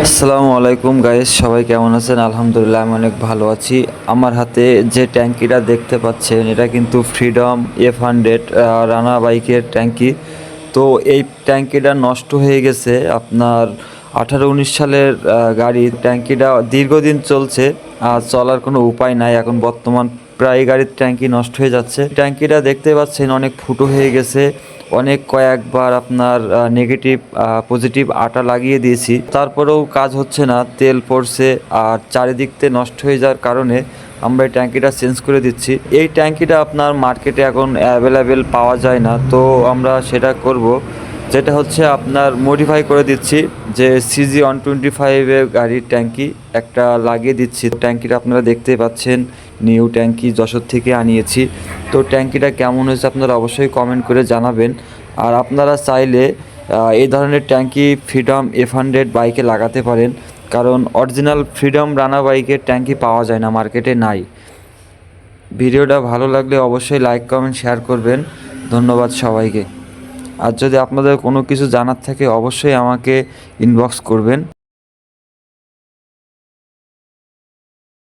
আসসালামু আলাইকুম গাইস সবাই কেমন আছেন? আলহামদুলিল্লাহ, আমি অনেক ভালো আছি। আমার হাতে যে ট্যাঙ্কিটা দেখতে পাচ্ছেন, এটা কিন্তু ফ্রিডম এফ হান্ড্রেড রানা বাইকের ট্যাঙ্কি। তো এই ট্যাঙ্কিটা নষ্ট হয়ে গেছে। আপনার আঠারো উনিশ সালের গাড়ি ট্যাঙ্কিটা দীর্ঘদিন চলছে। আর চলার কোনো উপায় নাই। এখন বর্তমান প্রায় গাড়ির ট্যাঙ্কি নষ্ট হয়ে যাচ্ছে। ট্যাঙ্কিটা দেখতে পাচ্ছেন অনেক ফুটো হয়ে গেছে। অনেক কয়েকবার আপনার নেগেটিভ পজিটিভ আটা লাগিয়ে দিয়েছি। তারপরেও কাজ হচ্ছে না। তেল পড়ছে আর চারিদিকতে নষ্ট হয়ে যাওয়ার কারণে আমরা এই ট্যাঙ্কিটা চেঞ্জ করে দিচ্ছি। এই ট্যাঙ্কিটা আপনার মার্কেটে এখন অ্যাভেলেবেল পাওয়া যায় না। তো আমরা সেটা করব। যেটা হচ্ছে আপনার মডিফাই করে দিচ্ছি যে সিজি ওয়ান টোয়েন্টি ফাইভের গাড়ির ট্যাঙ্কি একটা লাগিয়ে দিচ্ছি। ট্যাঙ্কিটা আপনারা দেখতে পাচ্ছেন। নিউ ট্যাঙ্কি যশোর থেকে আনিয়েছি। তো ট্যাঙ্কিটা কেমন হয়েছে আপনারা অবশ্যই কমেন্ট করে জানাবেন। আর আপনারা চাইলে এই ধরনের ট্যাঙ্কি ফ্রিডম এফ হান্ড্রেড বাইকে লাগাতে পারেন। কারণ অরিজিনাল ফ্রিডম রানা বাইকের ট্যাঙ্কি পাওয়া যায় না মার্কেটে নাই। ভিডিওটা ভালো লাগলে অবশ্যই লাইক কমেন্ট শেয়ার করবেন। ধন্যবাদ সবাইকে। আর যদি আপনাদের কোনো কিছু জানার থাকে, অবশ্যই আমাকে ইনবক্স করবেন।